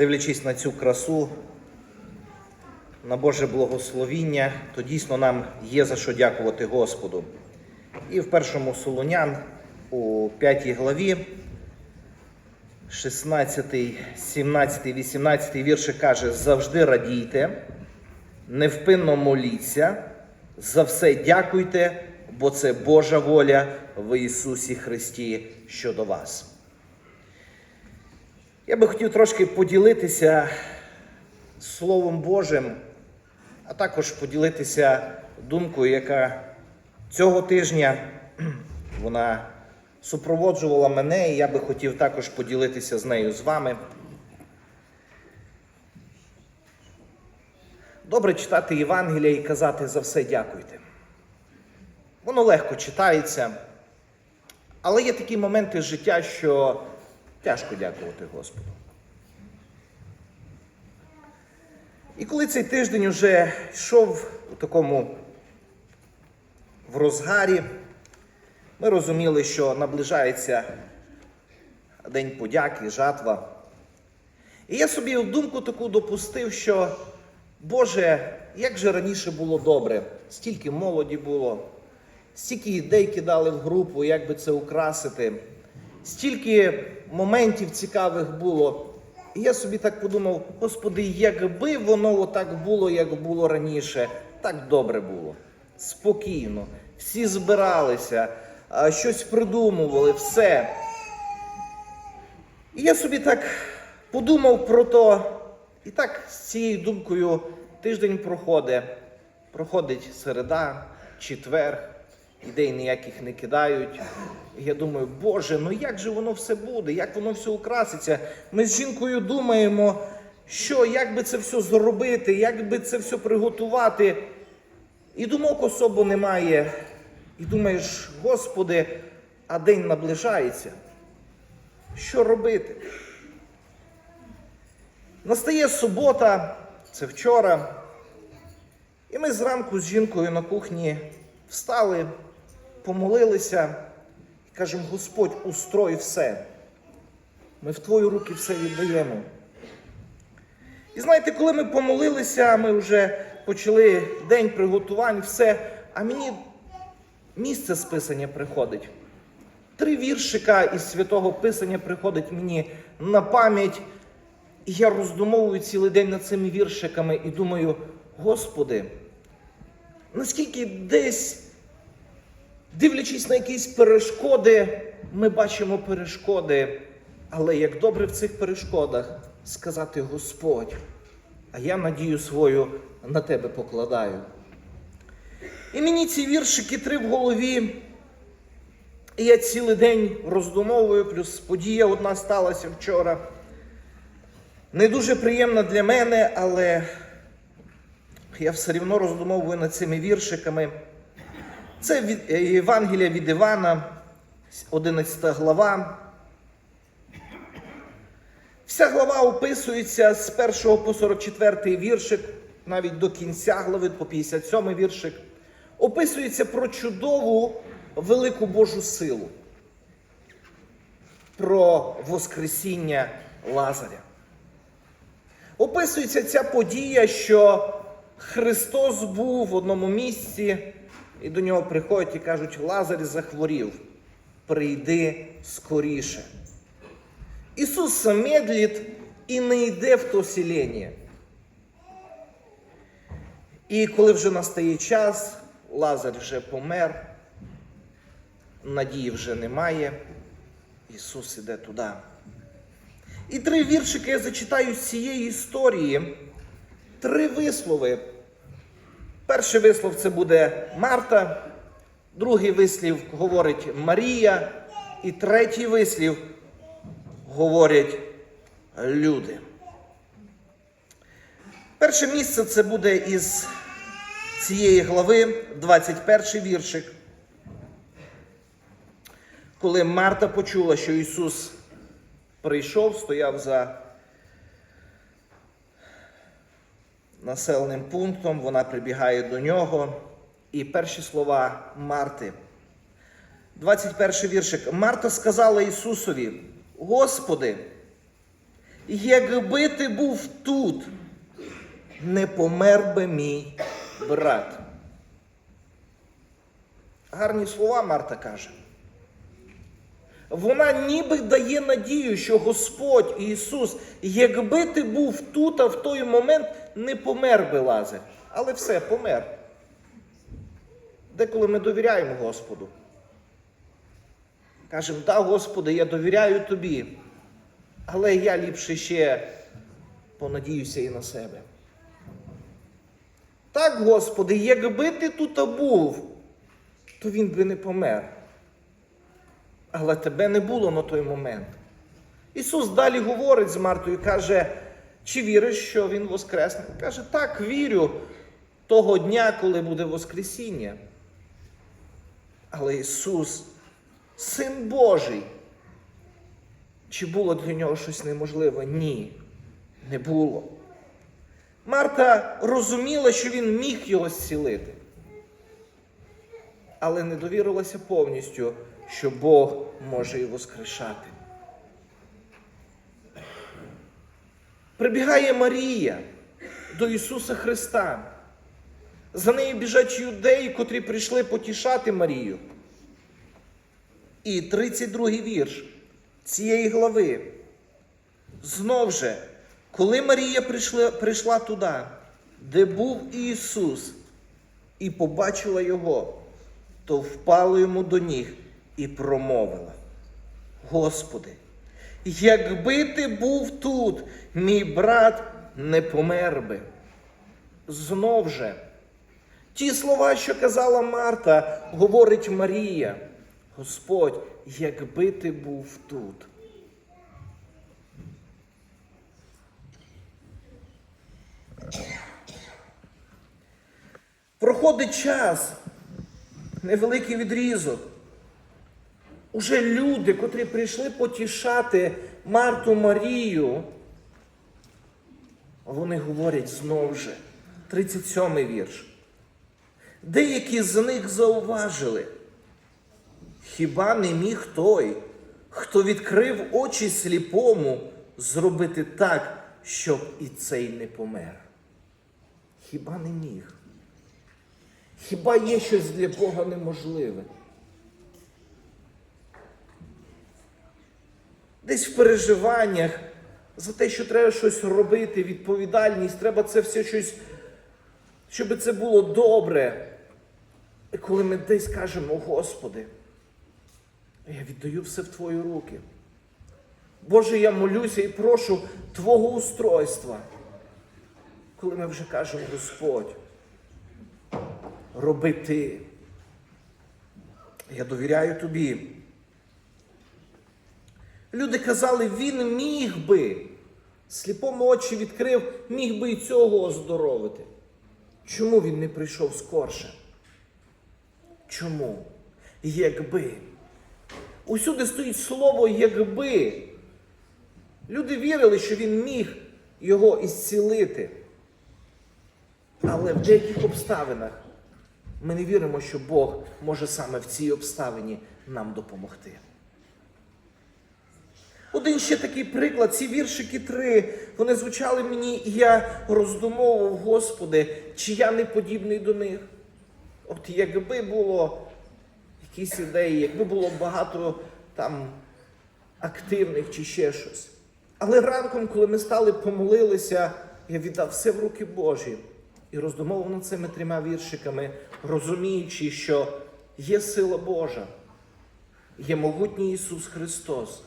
дивлячись на цю красу, на Боже благословіння, то дійсно нам є за що дякувати Господу. І в першому Солонян у 5 главі, 16, 17, 18 вірші каже: завжди радійте, невпинно моліться, за все дякуйте, бо це Божа воля в Ісусі Христі щодо вас. Я би хотів трошки поділитися Словом Божим, а також поділитися думкою, яка цього тижня вона супроводжувала мене, і я би хотів також поділитися з нею з вами. Добре читати Євангелія і казати за все дякуйте. Воно легко читається, але є такі моменти життя, що тяжко дякувати Господу. І коли цей тиждень уже йшов у такому в розгарі, ми розуміли, що наближається День подяки, жатва. І я собі в думку таку допустив, що Боже, як же раніше було добре, стільки молоді було, стільки ідей кидали в групу, як би це украсити, стільки моментів цікавих було. І я собі так подумав, Господи, якби воно отак було, як було раніше, так добре було. Спокійно, всі збиралися, щось придумували, все. І я собі так подумав про то, і так з цією думкою тиждень проходить. Проходить середа, четвер, ідей ніяких не кидають. Я думаю, Боже, ну як же воно все буде, як воно все украситься? Ми з жінкою думаємо, що, як би це все зробити, як би це все приготувати. І думок особо немає. І думаєш, Господи, а день наближається. Що робити? Настає субота, це вчора. І ми зранку з жінкою на кухні встали, помолилися і кажемо, Господь, устрой все. Ми в Твої руки все віддаємо. І знаєте, коли ми помолилися, ми вже почали день приготувань, все, а мені місце з писання приходить. Три віршика із святого Писання приходить мені на пам'ять. І я роздумовую цілий день над цими віршиками і думаю, Господи, наскільки десь, дивлячись на якісь перешкоди, ми бачимо перешкоди, але як добре в цих перешкодах сказати Господь, а я надію свою на Тебе покладаю. І мені ці віршики три в голові. І я цілий день роздумовую, плюс подія одна сталася вчора. Не дуже приємна для мене, але я все рівно роздумовую над цими віршиками. Це від, е, Євангелія від Івана, 11 глава. Вся глава описується з 1 по 44 віршик, навіть до кінця глави, по 57 віршик. Описується про чудову велику Божу силу, про Воскресіння Лазаря. Описується ця подія, що Христос був в одному місці, і до нього приходять і кажуть, Лазар захворів, прийди скоріше. Ісус медлить і не йде в то селення. І коли вже настає час, Лазар вже помер, надії вже немає, Ісус іде туди. І три віршики я зачитаю з цієї історії. Три вислови. Перший вислов це буде Марта, другий вислів говорить Марія, і третій вислів говорять люди. Перше місце це буде із цієї глави, 21 віршик. Коли Марта почула, що Ісус прийшов, стояв за населеним пунктом, вона прибігає до нього. І перші слова Марти. 21 віршик. Марта сказала Ісусові: Господи, якби ти був тут, не помер би мій брат. Гарні слова Марта каже. Вона ніби дає надію, що Господь Ісус, якби ти був тут, а в той момент не помер би Лазар. Але все, помер. Деколи ми довіряємо Господу. Кажемо, да, Господи, я довіряю тобі, але я ліпше ще понадіюся і на себе. Так, Господи, якби ти тут був, то він би не помер. Але тебе не було на той момент. Ісус далі говорить з Мартою, каже, чи віриш, що Він воскресне? Каже, так, вірю того дня, коли буде Воскресіння. Але Ісус, Син Божий, чи було для нього щось неможливе? Ні, не було. Марта розуміла, що він міг його зцілити, але не довірилася повністю, що Бог може і воскрешати. Прибігає Марія до Ісуса Христа. За нею біжать юдеї, котрі прийшли потішати Марію. І 32-й вірш цієї глави. Знов же, коли Марія прийшла, прийшла туди, де був Ісус, і побачила Його, то впала йому до ніг і промовила: Господи, якби ти був тут, мій брат не помер би. Знов же, ті слова, що казала Марта, говорить Марія. Господь, якби ти був тут. Проходить час, невеликий відрізок. Уже люди, котрі прийшли потішати Марту Марію, вони говорять знов же, 37-й вірш. Деякі з них зауважили. Хіба не міг той, хто відкрив очі сліпому, зробити так, щоб і цей не помер? Хіба не міг? Хіба є щось для Бога неможливе? Десь в переживаннях за те, що треба щось робити, відповідальність, треба це все щось, щоб це було добре. І коли ми десь кажемо, Господи, я віддаю все в Твої руки. Боже, я молюся і прошу Твого устройства. Коли ми вже кажемо, Господь, роби ти. Я довіряю тобі. Люди казали, він міг би, сліпому очі відкрив, міг би і цього оздоровити. Чому він не прийшов скорше? Чому? Якби. Усюди стоїть слово якби. Люди вірили, що він міг його ісцілити. Але в деяких обставинах ми не віримо, що Бог може саме в цій обставині нам допомогти. Один ще такий приклад, ці віршики три, вони звучали мені, і я роздумовував, Господи, чи я не подібний до них. От якби було якісь ідеї, якби було багато там активних чи ще щось. Але ранком, коли ми стали помолилися, я віддав все в руки Божі і роздумовував над цими трьома віршиками, розуміючи, що є сила Божа, є могутній Ісус Христос,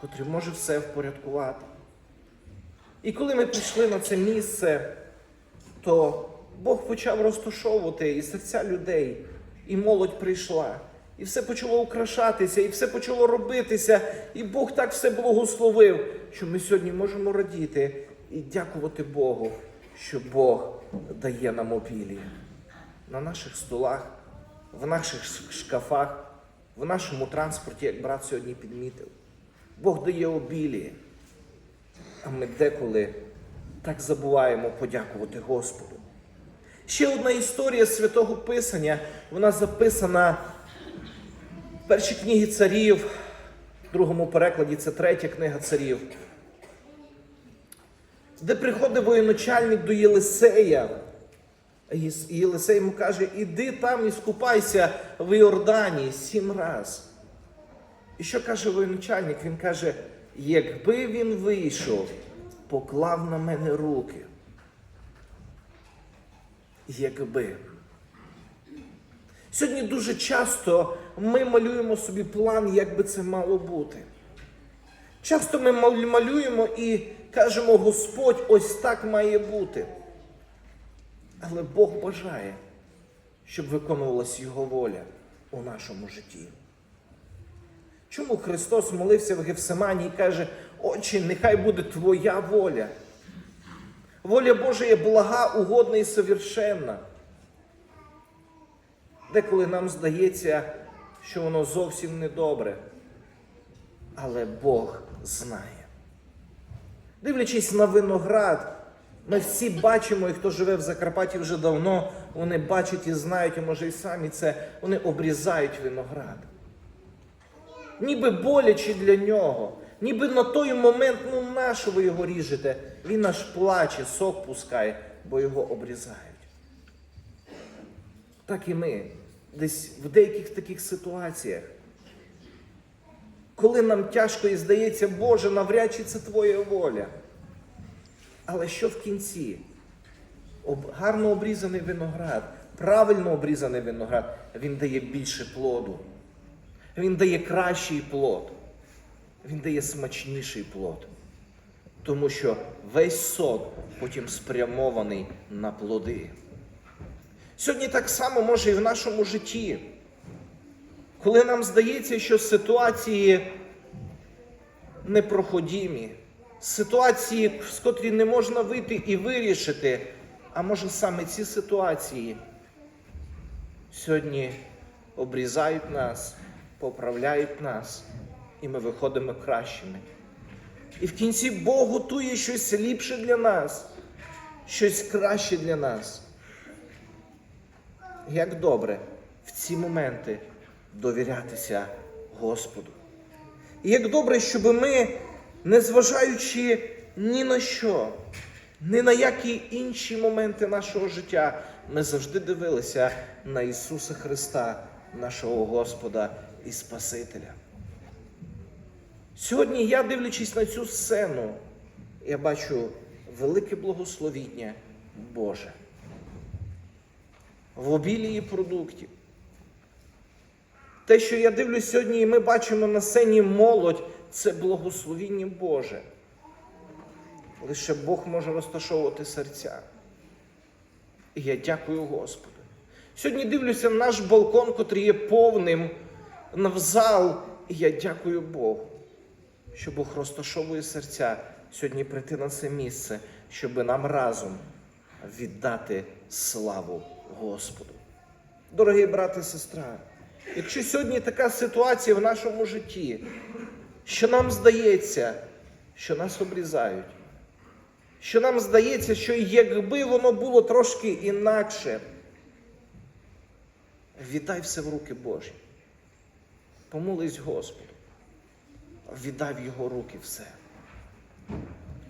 котрий може все впорядкувати. І коли ми прийшли на це місце, то Бог почав розташовувати і серця людей, і молодь прийшла, і все почало украшатися, і все почало робитися, і Бог так все благословив, що ми сьогодні можемо радіти і дякувати Богу, що Бог дає нам обілія на наших столах, в наших шкафах, в нашому транспорті, як брат сьогодні підмітив. Бог дає обіліє. А ми деколи так забуваємо подякувати Господу. Ще одна історія святого Писання, вона записана в першій книгі царів, в другому перекладі це третя книга царів. де приходить воєначальник до Єлисея. І Єлисей йому каже, іди там і скупайся в Йордані сім раз. І що каже воєначальник? Він каже, якби він вийшов, поклав на мене руки. Якби. Сьогодні дуже часто ми малюємо собі план, як би це мало бути. Часто ми малюємо і кажемо, Господь, ось так має бути. Але Бог бажає, щоб виконувалась Його воля у нашому житті. Чому Христос молився в Гефсимані і каже, Отче, нехай буде Твоя воля. Воля Божа є блага, угодна і совершенна. Деколи нам здається, що воно зовсім не добре. Але Бог знає. Дивлячись на виноград, ми всі бачимо, і хто живе в Закарпатті вже давно, вони бачать і знають, а може і самі це, вони обрізають виноград. Ніби боляче для нього, ніби на той момент, ну нащо ви його ріжете? Він аж плаче, сок пускає, бо його обрізають. Так і ми десь в деяких таких ситуаціях. Коли нам тяжко і здається, Боже, навряд чи це Твоя воля. Але що в кінці? Гарно обрізаний виноград, правильно обрізаний виноград, він дає більше плоду. Він дає кращий плод. Він дає смачніший плод. Тому що весь сок потім спрямований на плоди. Сьогодні так само може і в нашому житті. Коли нам здається, що ситуації непроходімі, ситуації, з котрі не можна вийти і вирішити, а може саме ці ситуації сьогодні обрізають нас, поправляють нас, і ми виходимо кращими. І в кінці Бог готує щось ліпше для нас, щось краще для нас. Як добре в ці моменти довірятися Господу. І як добре, щоб ми, незважаючи ні на що, ні на які інші моменти нашого життя, ми завжди дивилися на Ісуса Христа, нашого Господа і Спасителя. Сьогодні я, дивлячись на цю сцену, я бачу велике благословіння Боже в обілії продуктів. Те, що я дивлюсь сьогодні, і ми бачимо на сцені молодь, це благословіння Боже. Лише Бог може розташовувати серця. І я дякую Господу. Сьогодні дивлюся на наш балкон, котрий є повним в зал, і я дякую Богу, що Бог розташовує серця сьогодні прийти на це місце, щоб нам разом віддати славу Господу. Дорогі брати і сестра, якщо сьогодні така ситуація в нашому житті, що нам здається, що нас обрізають, що нам здається, що якби воно було трошки інакше, віддай все в руки Божі. Помолись Господу, віддай в Його руки все.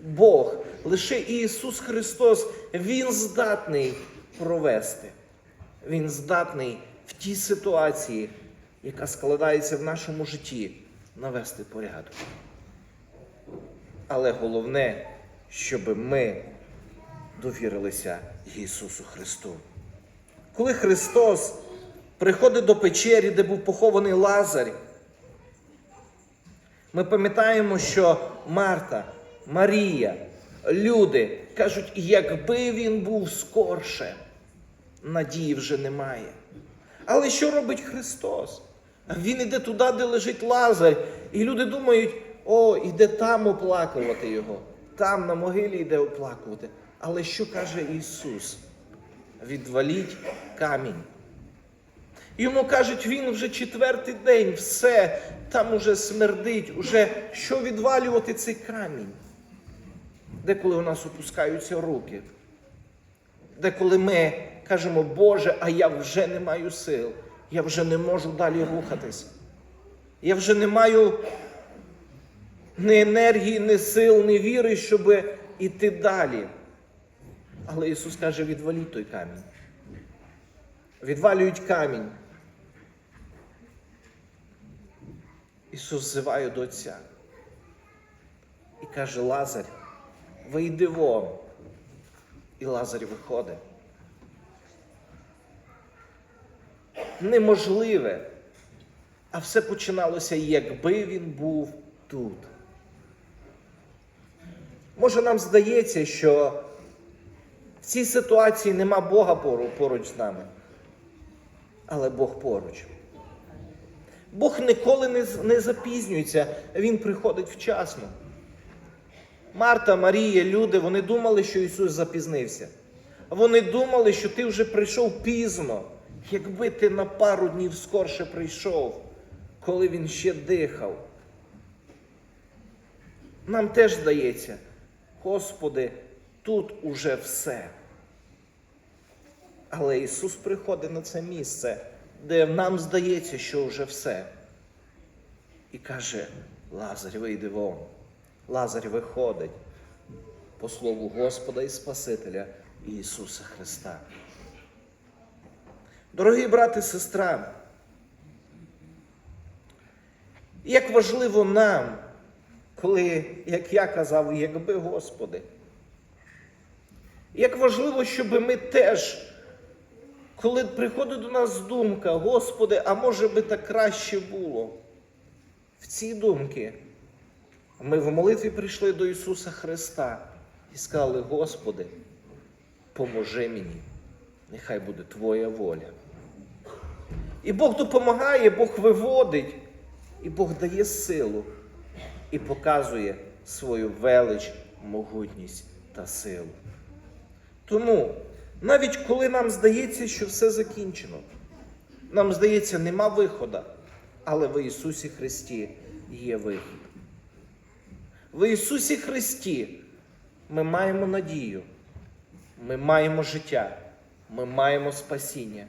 Бог, лише Ісус Христос, Він здатний провести. Він здатний в тій ситуації, яка складається в нашому житті, навести порядок. Але головне, щоб ми довірилися Ісусу Христу. Коли Христос приходить до печері, де був похований Лазар, ми пам'ятаємо, що Марта, Марія, люди кажуть, якби він був скорше, надії вже немає. Але що робить Христос? Він іде туди, де лежить Лазар, і люди думають, о, іде там оплакувати його, там на могилі йде оплакувати. Але що каже Ісус? Відваліть камінь. Йому кажуть, він вже четвертий день, все, там уже смердить, уже що відвалювати цей камінь? Деколи у нас опускаються руки. Деколи ми кажемо, Боже, а я вже не маю сил, я вже не можу далі рухатись. Я вже не маю ні енергії, ні сил, ні віри, щоб іти далі. Але Ісус каже, відваліть той камінь. Відвалюють камінь. Ісус зиває до Отця і каже, Лазарь, вийди вон. І Лазарь виходить. Неможливе. А все починалося, якби він був тут. Може, нам здається, що в цій ситуації нема Бога поруч з нами. Але Бог поруч. Бог ніколи не, не запізнюється, Він приходить вчасно. Марта, Марія, люди, вони думали, що Ісус запізнився. Вони думали, що ти вже прийшов пізно, якби ти на пару днів скорше прийшов, коли він ще дихав. Нам теж здається, Господи, тут уже все. Але Ісус приходить на це місце, де нам здається, що вже все. І каже: Лазарь, вийди вон. Лазарь виходить по слову Господа і Спасителя Ісуса Христа. Дорогі брати і сестра, як важливо нам, коли, як я казав, якби Господи, як важливо, щоб ми теж, коли приходить до нас думка, Господи, а може би так краще було, в ці думки ми в молитві прийшли до Ісуса Христа і сказали, Господи, поможи мені, нехай буде Твоя воля. І Бог допомагає, Бог виводить, і Бог дає силу і показує свою велич, могутність та силу. Тому, навіть коли нам здається, що все закінчено, нам здається, нема виходу, але в Ісусі Христі є вихід. В Ісусі Христі ми маємо надію, ми маємо життя, ми маємо спасіння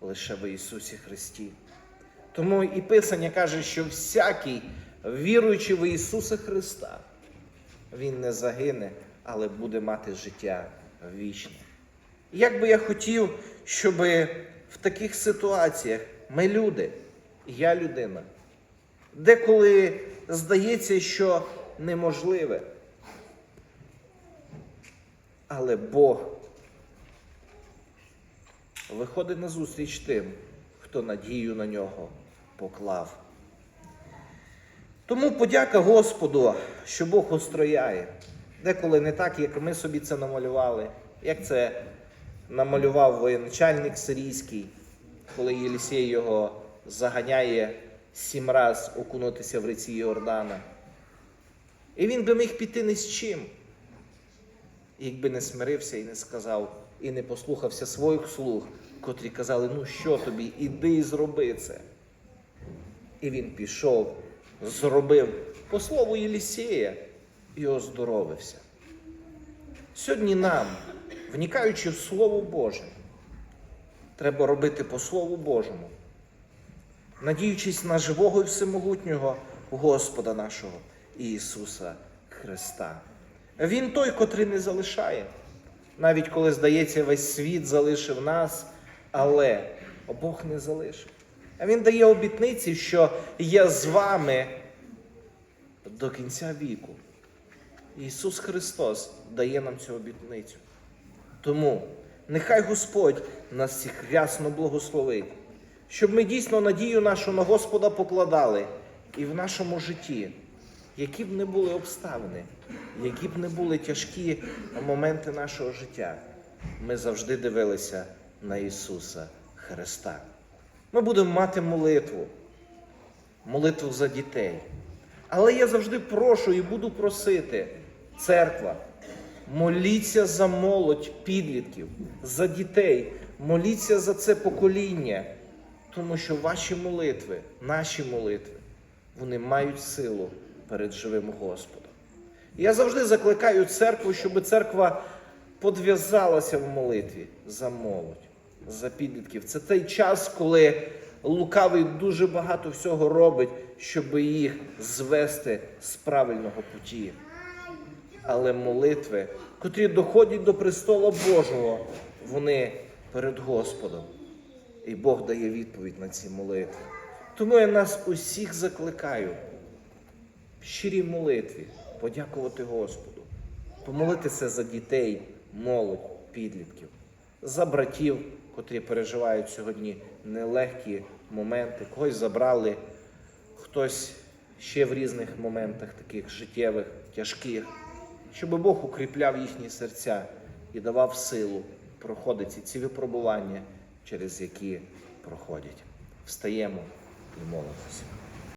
лише в Ісусі Христі. Тому і Писання каже, що всякий, віруючи в Ісуса Христа, Він не загине, але буде мати життя вічне. Як би я хотів, щоб в таких ситуаціях ми люди, я людина, деколи здається, що неможливе. Але Бог виходить на зустріч тим, хто надію на нього поклав. Тому подяка Господу, що Бог устрояє. Деколи не так, як ми собі це намалювали, як це намалював воєначальник сирійський, коли Єлісей його заганяє сім раз окунутися в реці Йордана. І він би міг піти ні з чим, якби не смирився і не сказав, і не послухався своїх слуг, котрі казали, ну що тобі, іди і зроби це. І він пішов, зробив по слову Єлісея і оздоровився. Сьогодні нам, вникаючи в Слово Боже, треба робити по Слову Божому, надіючись на живого і всемогутнього Господа нашого Ісуса Христа. Він той, котрий не залишає, навіть коли, здається, весь світ залишив нас, але Бог не залишив. А Він дає обітниці, що я з вами до кінця віку. Ісус Христос дає нам цю обітницю. Тому нехай Господь нас всіх рясно благословить, щоб ми дійсно надію нашу на Господа покладали і в нашому житті, які б не були обставини, які б не були тяжкі моменти нашого життя, ми завжди дивилися на Ісуса Христа. Ми будемо мати молитву, молитву за дітей. Але я завжди прошу і буду просити, церква, моліться за молодь підлітків, за дітей, моліться за це покоління, тому що ваші молитви, наші молитви, вони мають силу перед живим Господом. Я завжди закликаю церкву, щоб церква подв'язалася в молитві за молодь, за підлітків. Це той час, коли лукавий дуже багато всього робить, щоб їх звести з правильного путі. Але молитви, котрі доходять до престола Божого, вони перед Господом. І Бог дає відповідь на ці молитви. Тому я нас усіх закликаю в щирій молитві подякувати Господу, помолитися за дітей, молодь, підлітків, за братів, котрі переживають сьогодні нелегкі моменти, когось забрали, хтось ще в різних моментах таких життєвих, тяжких, щоб Бог укріпляв їхні серця і давав силу проходити ці випробування, через які проходять. Встаємо і молимося.